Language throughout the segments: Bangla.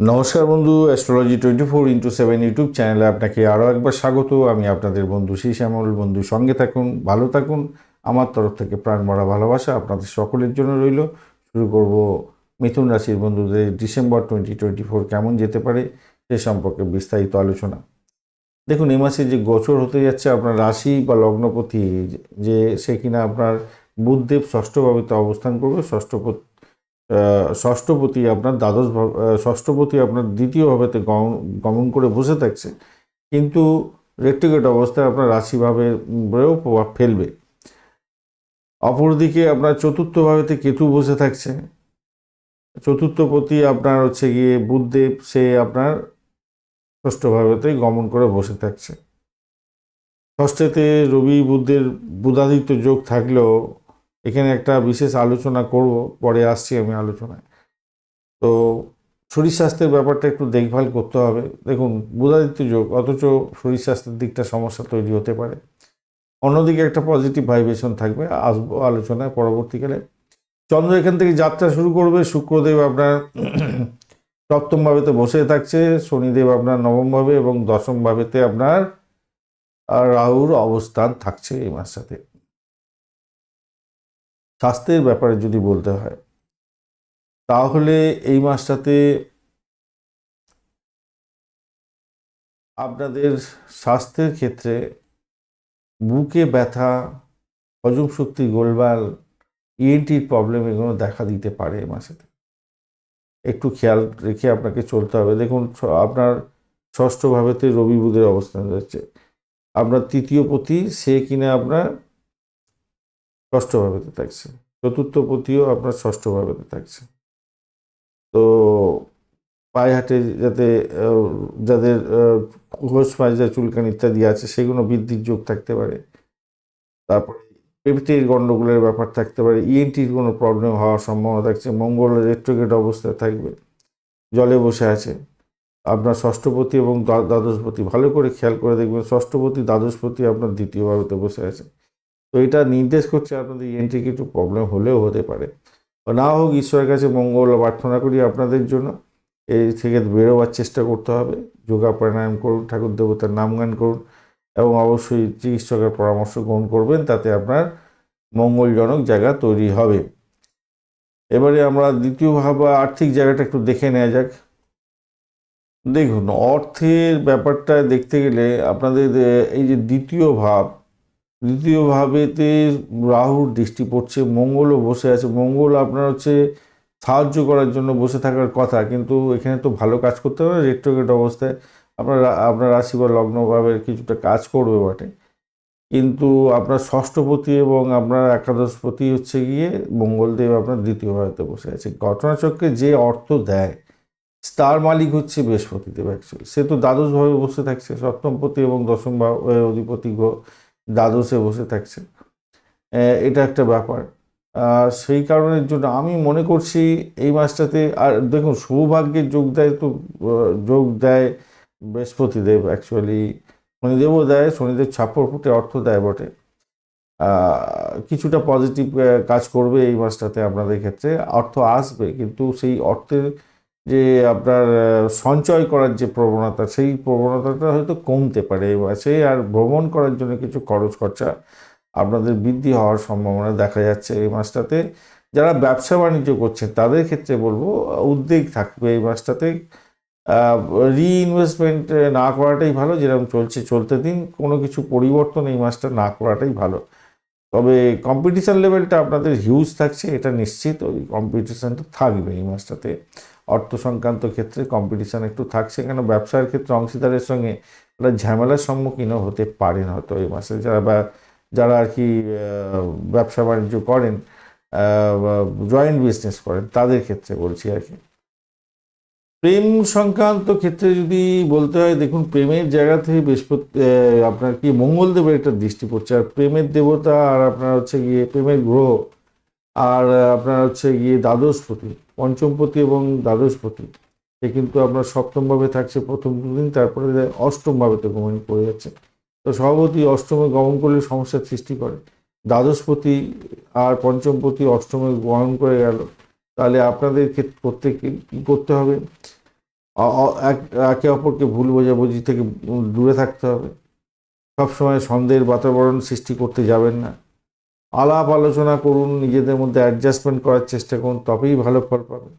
নমস্কার বন্ধু astrology twenty four into seven YouTube চ্যানেলে আপনাকে আরও একবার স্বাগত। আমি আপনাদের বন্ধু শ্রী শ্যামল বন্ধু, সঙ্গে থাকুন, ভালো থাকুন। আমার তরফ থেকে প্রাণ ভরা ভালোবাসা আপনাদের সকলের জন্য রইল। শুরু করব মিথুন রাশির বন্ধুদের ডিসেম্বর টোয়েন্টি টোয়েন্টি ফোর কেমন যেতে পারে সে সম্পর্কে বিস্তারিত আলোচনা। দেখুন এই মাসে যে গোচর হতে যাচ্ছে আপনার রাশি বা লগ্নপতি, যে সে কিনা আপনার বুধদেব ষষ্ঠভাবেতে অবস্থান করবে, ষষ্ঠপতি ষষ্ঠপতি আপনার দ্বাদশ ষষ্ঠপতি আপনার দ্বিতীয় ভাবেতে গমন করে বসে থাকছে। কিন্তু রেট্রিগেট অবস্থায় আপনার রাশিভাবে প্রভাব ফেলবে। অপরদিকে আপনার চতুর্থ ভাবেতে কেতু বসে থাকছে। চতুর্থপতি আপনার হচ্ছে গিয়ে বুধদেব, সে আপনার ষষ্ঠ ভাবেতে গমন করে বসে থাকছে। ষষ্ঠেতে রবি, বুধের বুধাদিত্য যোগ থাকলেও এখানে একটা বিশেষ আলোচনা করব, পরে আসছি আমি আলোচনায়। তো শরীর স্বাস্থ্যের ব্যাপারটা একটু দেখভাল করতে হবে। দেখুন, বুধাদিত্য যোগ, অথচ শরীর স্বাস্থ্যের দিকটা সমস্যা তৈরি হতে পারে। অন্যদিকে একটা পজিটিভ ভাইব্রেশন থাকবে, আসব আলোচনায় পরবর্তীকালে। চন্দ্র এখান থেকে যাত্রা শুরু করবে, শুক্রদেব আপনার সপ্তম ভাবেতে বসে থাকছে, শনিদেব আপনার নবম ভাবে এবং দশম ভাবেতে আপনার রাহুর অবস্থান থাকছে এই মাসটাতে। স্বাস্থ্যের ব্যাপারে যদি বলতে হয়, তাহলে এই মাসটাতে আপনাদের স্বাস্থ্যের ক্ষেত্রে বুকে ব্যথা, হজম শক্তি গোলবাল ইএনটির প্রবলেম এগুলো দেখা দিতে পারে এই মাসেতে। একটু খেয়াল রেখে আপনাকে চলতে হবে। দেখুন আপনার ষষ্ঠ ভাবেতে রবি বুধের অবস্থান রয়েছে। আপনার তৃতীয় পতি, সে কিনা আপনার ষষ্ঠ ভাবেতে থাকছে। চতুর্থ পতিও আপনার ষষ্ঠ ভাবেতে থাকছে। তো পায়ে হাটে যাতে যাদের ঘোষ মাজা চুলকানি ইত্যাদি আছে, সেগুলো বৃদ্ধির যোগ থাকতে পারে। তারপরে পেটের গণ্ডগোলের ব্যাপার থাকতে পারে। ইএনটির কোনো প্রবলেম হওয়ার সম্ভাবনা থাকছে। মঙ্গল রেট্রোগেট অবস্থায় থাকবে। জলে বসে আছে। আপনার ষষ্ঠপতি এবং দ্বা- দ্বাদশপতি ভালো করে খেয়াল করে দেখবেন, ষষ্ঠপতি, দ্বাদশপতি আপনার দ্বিতীয় ভাবেতে বসে আছে। তো এটা নির্দেশ করছে আপনাদের ইএনটি একটু প্রবলেম হলেও হতে পারে। না হোক ঈশ্বরের কাছে মঙ্গল প্রার্থনা করি আপনাদের জন্য। এই থেকে বেরোবার চেষ্টা করতে হবে। যোগা প্রাণায়াম করুন, ঠাকুর দেবতার নাম গান করুন এবং অবশ্যই চিকিৎসকের পরামর্শ গ্রহণ করবেন তাতে আপনার মঙ্গলজনক জায়গা তৈরি হবে। এবারে আমরা দ্বিতীয় ভাব বা আর্থিক জায়গাটা একটু দেখে নেওয়া যাক। দেখুন, অর্থের ব্যাপারটা দেখতে গেলে আপনাদের এই যে দ্বিতীয় ভাব দ্বিতীয় ভাবেতে রাহুর দৃষ্টি পড়ছে, মঙ্গলও বসে আছে। মঙ্গল আপনার হচ্ছে সাহায্য করার জন্য বসে থাকার কথা, কিন্তু এখানে তো ভালো কাজ করতে হবে রেট্রোগেট অবস্থায় আপনার আপনার রাশি বা লগ্নভাবে কিছুটা কাজ করবে বটে। কিন্তু আপনার ষষ্ঠপতি এবং আপনার একাদশপতি হচ্ছে গিয়ে মঙ্গলদেব আপনার দ্বিতীয় ভাবেতে বসে আছে। ঘটনাচক্রে যে অর্থ দেয়, তার মালিক হচ্ছে বৃহস্পতিদেব অ্যাকচুয়ালি সে তো দ্বাদশভাবে বসে থাকছে, সপ্তমপতি এবং দশম অধিপতি দ্বাদশে বসে থাকছে। এটা একটা ব্যাপার। সেই কারণের জন্য আমি মনে করছি এই মাসটাতে, আর দেখুন, সৌভাগ্যের যোগ দেয় তো যোগ দেয় বৃহস্পতিদেব অ্যাকচুয়ালি শনিদেবও দেয়, শনিদেব ছাপ্পর ফুটে অর্থ দেয় বটে। কিছুটা পজিটিভ কাজ করবে এই মাসটাতে আপনাদের ক্ষেত্রে। অর্থ আসবে, কিন্তু সেই অর্থের যে আপনার সঞ্চয় করার যে প্রবণতা, সেই প্রবণতাটা হয়তো কমতে পারে মাসে আর ভ্রমণ করার জন্য কিছু খরচ খরচা আপনাদের বৃদ্ধি হওয়ার সম্ভাবনা দেখা যাচ্ছে এই মাসটাতে। যারা ব্যবসা বাণিজ্য করছেন, তাদের ক্ষেত্রে বলব, উদ্বেগ থাকবে এই মাসটাতে। রিইনভেস্টমেন্ট না করাটাই ভালো, যেরকম চলছে, চলতে দিন, কোনো কিছু পরিবর্তন এই মাসটা না করাটাই ভালো। তবে কম্পিটিশান লেভেলটা আপনাদের হিউজ থাকছে, এটা নিশ্চিত, ওই কম্পিটিশানটা থাকবে এই মাসটাতে। অর্থ সংক্রান্ত ক্ষেত্রে কম্পিটিশান একটু থাকছে কেন ব্যবসার ক্ষেত্রে অংশীদারের সঙ্গে একটা ঝামেলার সম্মুখীনও হতে পারেন হয়তো এই মাসে। যারা বা, যারা আর কি ব্যবসা বাণিজ্য করেন জয়েন্ট বিজনেস করেন, তাদের ক্ষেত্রে বলছি আর কি। প্রেম সংক্রান্ত ক্ষেত্রে যদি বলতে হয়, দেখুন প্রেমের জায়গা থেকে বৃহস্পতি আপনার কি মঙ্গলদেবের একটা দৃষ্টি পড়ছে। আর প্রেমের দেবতা আর আপনার হচ্ছে গিয়ে প্রেমের গ্রহ আর আপনার হচ্ছে গিয়ে দ্বাদশপতি পঞ্চমপতি এবং দ্বাদশপতি সে কিন্তু আপনার সপ্তমভাবে থাকছে, প্রথম দুদিন তারপরে অষ্টম ভাবেতে গমন করে যাচ্ছে। তো সভাপতি অষ্টমে গমন করলে সমস্যার সৃষ্টি করে। দ্বাদশপতি আর পঞ্চমপতি অষ্টমে গমন করে গেল, তাহলে আপনাদের ক্ষেত্রে প্রত্যেককে কী করতে হবে? একে অপরকে ভুল বোঝাবুঝি থেকে দূরে থাকতে হবে। সবসময় সন্দেহের বাতাবরণ সৃষ্টি করতে যাবেন না। আলাপ আলোচনা করুন, নিজেদের মধ্যে অ্যাডজাস্টমেন্ট করার চেষ্টা করুন, তবেই ভালো ফল পাবেন।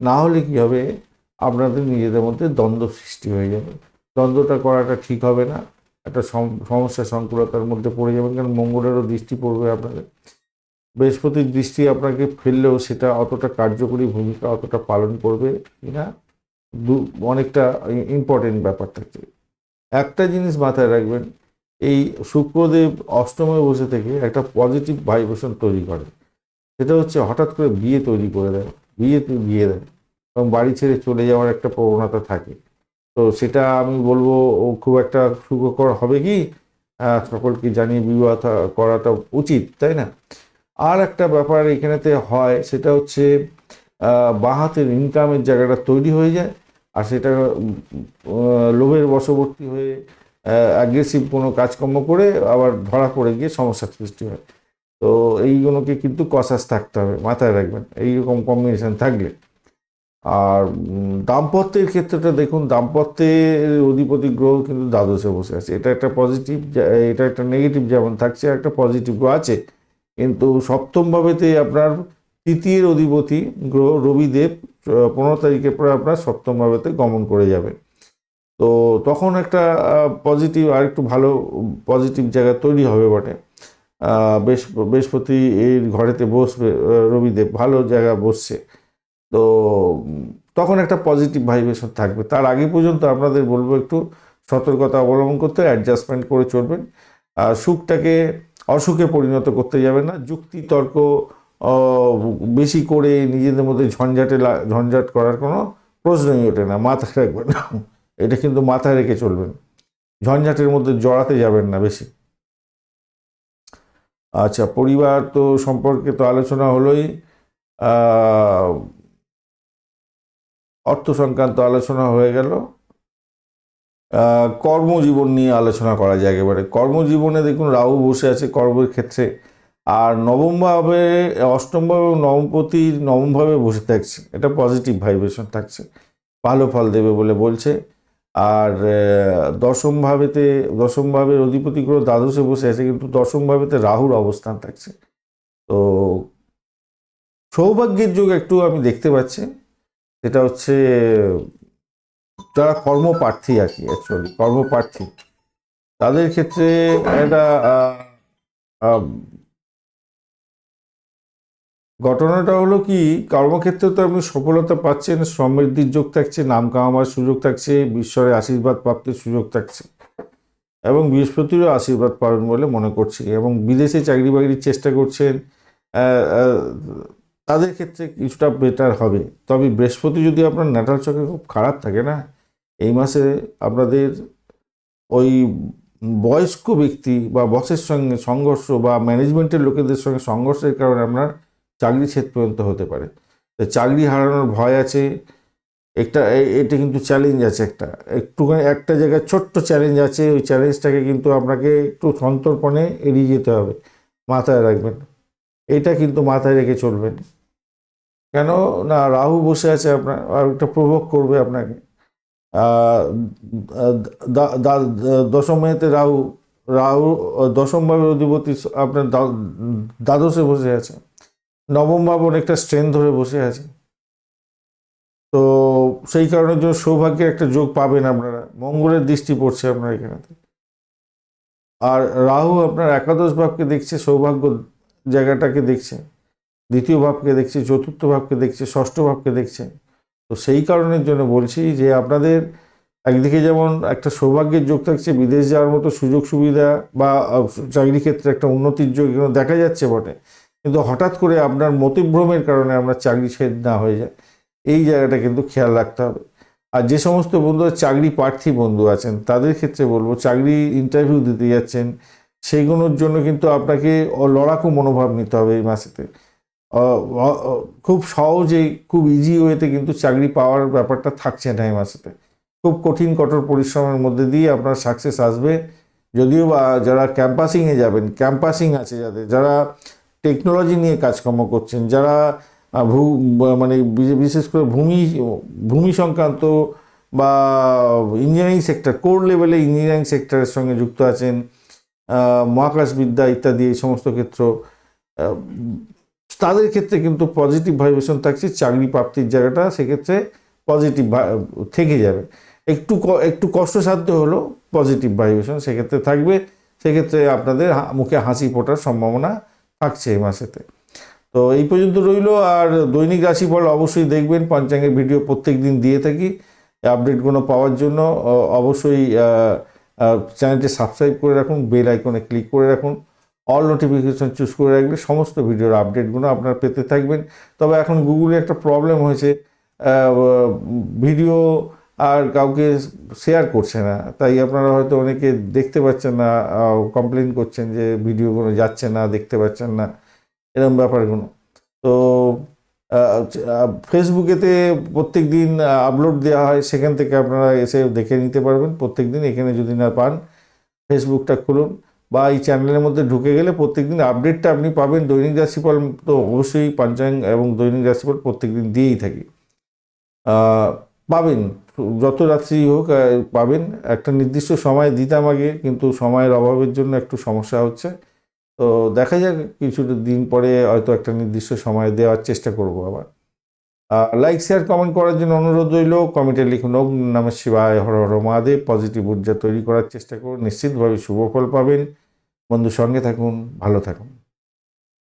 না হলে কী হবে? আপনাদের নিজেদের মধ্যে দ্বন্দ্ব সৃষ্টি হয়ে যাবে। দ্বন্দ্বটা করাটা ঠিক হবে না। একটা সম- সমস্যা সংকুলতার মধ্যে পড়ে যাবেন, কারণ মঙ্গলেরও দৃষ্টি পড়বে আপনাদের। বৃহস্পতির দৃষ্টি আপনাকে ফেললেও সেটা অতটা কার্যকরী ভূমিকা অতটা পালন করবে কিনা অনেকটা ইম্পর্টেন্ট ব্যাপার থাকছে। একটা জিনিস মাথায় রাখবেন এই শুক্রদেব অষ্টমে বসে থেকে একটা পজিটিভ ভাইব্রেশন তৈরি করে। সেটা হচ্ছে হঠাৎ করে বিয়ে তৈরি করে দেয় বিয়ে বিয়ে দেয় এবং বাড়ি ছেড়ে চলে যাওয়ার একটা প্রবণতা থাকে। তো সেটা আমি বলব ও খুব একটা সুখকর হবে কি? সকলকে জানিয়ে বিবাহ করাটা উচিত তাই না? আর একটা ব্যাপার এখানেতে হয় সেটা হচ্ছে আহ, বাঁ হাতের ইনকামের জায়গাটা তৈরি হয়ে যায় আর সেটা লোভের বশবর্তী হয়ে অ্যাগ্রেসিভ কোনো কাজকর্ম করে আবার ধরা পড়ে গিয়ে সমস্যার সৃষ্টি হয়। তো এইগুলোকে কিন্তু কসাস থাকতে হবে, মাথায় রাখবেন, এইরকম কম্বিনেশান থাকলে। আর দাম্পত্যের ক্ষেত্রটা দেখুন, দাম্পত্যের অধিপতি গ্রহ কিন্তু দ্বাদশে বসে আছে। এটা একটা পজিটিভ এটা একটা নেগেটিভ যেমন থাকছে একটা পজিটিভ গ্রহ আছে। কিন্তু সপ্তম ভাবেতে আপনার তৃতীয়ের অধিপতি গ্রহ রবিদেব পনেরো তারিখের পরে আপনার সপ্তমভাবেতে গমন করে যাবে তো তখন একটা পজিটিভ আর একটু ভালো পজিটিভ জায়গা তৈরি হবে বটে। বৃহস্প বৃহস্পতি এর ঘরেতে বসবে রবিদেব ভালো জায়গা বসছে। তো তখন একটা পজিটিভ ভাইব্রেশন থাকবে। তার আগে পর্যন্ত আপনাদের বলব একটু সতর্কতা অবলম্বন করতে অ্যাডজাস্টমেন্ট করে চলবেন। আর সুখটাকে অসুখে পরিণত করতে যাবেন না। যুক্তি, তর্ক বেশি করে নিজেদের মধ্যে ঝঞ্ঝাটে ঝঞ্ঝাট করার কোনো প্রশ্নই ওঠে না, মাথায় রাখবেন। না এটা কিন্তু মাথায় রেখে চলবেন। ঝঞ্ঝাটের মধ্যে জড়াতে যাবেন না বেশি। আচ্ছা পরিবার তো সম্পর্কে তো আলোচনা হলোই। অর্থ সংক্রান্ত আলোচনা হয়ে গেল। কর্মজীবন নিয়ে আলোচনা করা যায় একেবারে। কর্মজীবনে দেখুন, রাহু বসে আছে কর্মের ক্ষেত্রে। আর নবমভাবে, অষ্টমভাবে এবং নবমপতির নবমভাবে বসে থাকছে। এটা পজিটিভ ভাইব্রেশন থাকছে। ভালো ফল দেবে বলে বলছে। আর দশম ভাবেতে, দশম অধিপতি গ্রহ দ্বাদশে বসে আছে, কিন্তু দশম ভাবেতে রাহুর অবস্থান থাকছে। তো সৌভাগ্যের যুগ একটু আমি দেখতে পাচ্ছি। সেটা হচ্ছে, যারা কর্মপ্রার্থী আর কি অ্যাকচুয়ালি কর্মপ্রার্থী। তাদের ক্ষেত্রে একটা ঘটনাটা হলো কি কর্মক্ষেত্রে তো আপনি সফলতা পাচ্ছেন, সমৃদ্ধির যোগ থাকছে, নাম কামাবার সুযোগ থাকছে, ঈশ্বরের আশীর্বাদ প্রাপ্তির সুযোগ থাকছে। এবং বৃহস্পতিরও আশীর্বাদ পাবেন বলে মনে করছি। এবং বিদেশে চাকরি বাকরির চেষ্টা করছেন তাদের ক্ষেত্রে কিছুটা বেটার হবে। তবে বৃহস্পতি যদি আপনার ন্যাটাল চোখে খুব খারাপ থাকে না, এই মাসে আপনাদের ওই বয়স্ক ব্যক্তি বা বসের সঙ্গে সংঘর্ষ বা ম্যানেজমেন্টের লোকেদের সঙ্গে সংঘর্ষের কারণে আপনার চাকরি ছেদ পর্যন্ত হতে পারে। তো চাকরি হারানোর ভয় আছে একটা এটা কিন্তু চ্যালেঞ্জ আছে একটা। একটুখানি একটা জায়গায় ছোট্ট চ্যালেঞ্জ আছে ওই চ্যালেঞ্জটাকে কিন্তু আপনাকে একটু সন্তর্পণে এড়িয়ে যেতে হবে মাথায় রাখবেন। এটা কিন্তু মাথায় রেখে চলবেন। কেন? না রাহু বসে আছে আপনার আর একটা প্রভোগ করবে আপনাকে। আহ, দা- দা- দশমেতে রাহু রাহু দশমভাবে অধিপতি আপনার দ্বাদশে বসে আছে। নবম ভাব অনেকটা স্ট্রেন ধরে বসে আছে। তো সেই কারণের জন্য সৌভাগ্যের একটা যোগ পাবেন আপনারা। মঙ্গলের দৃষ্টি পড়ছে আপনার এখানেতে আর রাহু আপনার একাদশ ভাবকে দেখছে, সৌভাগ্য জায়গাটাকে দেখছে, দ্বিতীয় ভাবকে দেখছে, চতুর্থ ভাবকে দেখছে, ষষ্ঠ ভাবকে দেখছে। তো সেই কারণের জন্য বলছি যে আপনাদের একদিকে যেমন একটা সৌভাগ্যের যোগ থাকছে, বিদেশ যাওয়ার মতো সুযোগ সুবিধা বা চাকরি ক্ষেত্রে একটা উন্নতির যোগ দেখা যাচ্ছে বটে। কিন্তু হঠাৎ করে আপনার মতিভ্রমের কারণে আপনার চাকরি ছেদ না হয়ে যায়। এই জায়গাটা কিন্তু খেয়াল রাখতে হবে। আর যে সমস্ত বন্ধুরা চাকরি প্রার্থী বন্ধু আছেন, তাদের ক্ষেত্রে বলব, চাকরি ইন্টারভিউ দিতে যাচ্ছেন সেইগুলোর জন্য কিন্তু আপনাকে লড়াকু মনোভাব নিতে হবে এই মাসেতে। খুব সহজেই খুব ইজি ওয়েতে কিন্তু চাকরি পাওয়ার ব্যাপারটা থাকছে না এই মাসেতে। খুব কঠিন, কঠোর পরিশ্রমের মধ্যে দিয়ে আপনার সাকসেস আসবে। যদিও বা যারা ক্যাম্পাসিংয়ে যাবেন ক্যাম্পাসিং আছে যাদের, যারা টেকনোলজি নিয়ে কাজকর্ম করছেন, যারা ভূ মানে বিশেষ করে ভূমি ভূমি সংক্রান্ত বা engineering sector core level engineering সেক্টরের সঙ্গে যুক্ত আছেন মহাকাশবিদ্যা ইত্যাদি এই সমস্ত ক্ষেত্র তাদের ক্ষেত্রে কিন্তু পজিটিভ ভাইব্রেশন থাকছে, চাকরি প্রাপ্তির জায়গাটা সেক্ষেত্রে পজিটিভ থেকে যাবে। একটু একটু কষ্টসাধ্য হলো পজিটিভ ভাইব্রেশন সেক্ষেত্রে থাকবে, সেক্ষেত্রে আপনাদের মুখে হাসি ফোটার সম্ভাবনা থাকছে এই মাসেতে। তো এই পর্যন্ত রইল, আর দৈনিক রাশিফল অবশ্যই দেখবেন, পঞ্চাঙ্গের ভিডিও প্রত্যেক দিন দিয়ে থাকি। আপডেটগুলো পাওয়ার জন্য অবশ্যই চ্যানেলটি সাবস্ক্রাইব করে রাখুন, বেল আইকনে ক্লিক করে রাখুন। অল নোটিফিকেশন চুজ করে রাখলে সমস্ত ভিডিওর আপডেটগুলো আপনারা পেতে থাকবেন। তবে এখন গুগলে একটা প্রবলেম হয়েছে ভিডিও আর কাউকে শেয়ার করছে না। তাই আপনারা হয়তো অনেকে দেখতে পাচ্ছেন না কমপ্লেন করছেন যে ভিডিওগুলো যাচ্ছে না, দেখতে পাচ্ছেন না এরকম ব্যাপারগুলো। তো ফেসবুকেতে প্রত্যেক দিন আপলোড দেওয়া হয়, সেখান থেকে আপনারা এসে দেখে নিতে পারবেন প্রত্যেক দিন। এখানে যদি না পান ফেসবুকটা খুলুন বা এই চ্যানেলের মধ্যে ঢুকে গেলে প্রত্যেক দিন আপডেটটা আপনি পাবেন। দৈনিক রাশিফল তো অবশ্যই পঞ্চাঙ্গ এবং দৈনিক রাশিফল প্রত্যেক দিন দিয়েই থাকি। পাবেন। যত রাত্রি হোক পাবেন। একটা নির্দিষ্ট সময় দিতাম আগে কিন্তু সময়ের অভাবের জন্য একটু সমস্যা হচ্ছে। তো দেখা যাক, কিছু দিন পরে হয়তো একটা নির্দিষ্ট সময় দেওয়ার চেষ্টা করব আবার। লাইক শেয়ার কমেন্ট করার জন্য অনুরোধ রইল। কমেন্টে লিখুন, ওম নমঃ শিবায়, হর হর মহাদেব। পজিটিভ ঊর্জা তৈরি করার চেষ্টা করুন। নিশ্চিতভাবে শুভ ফল পাবেন। বন্ধুর সঙ্গে থাকুন, ভালো থাকুন।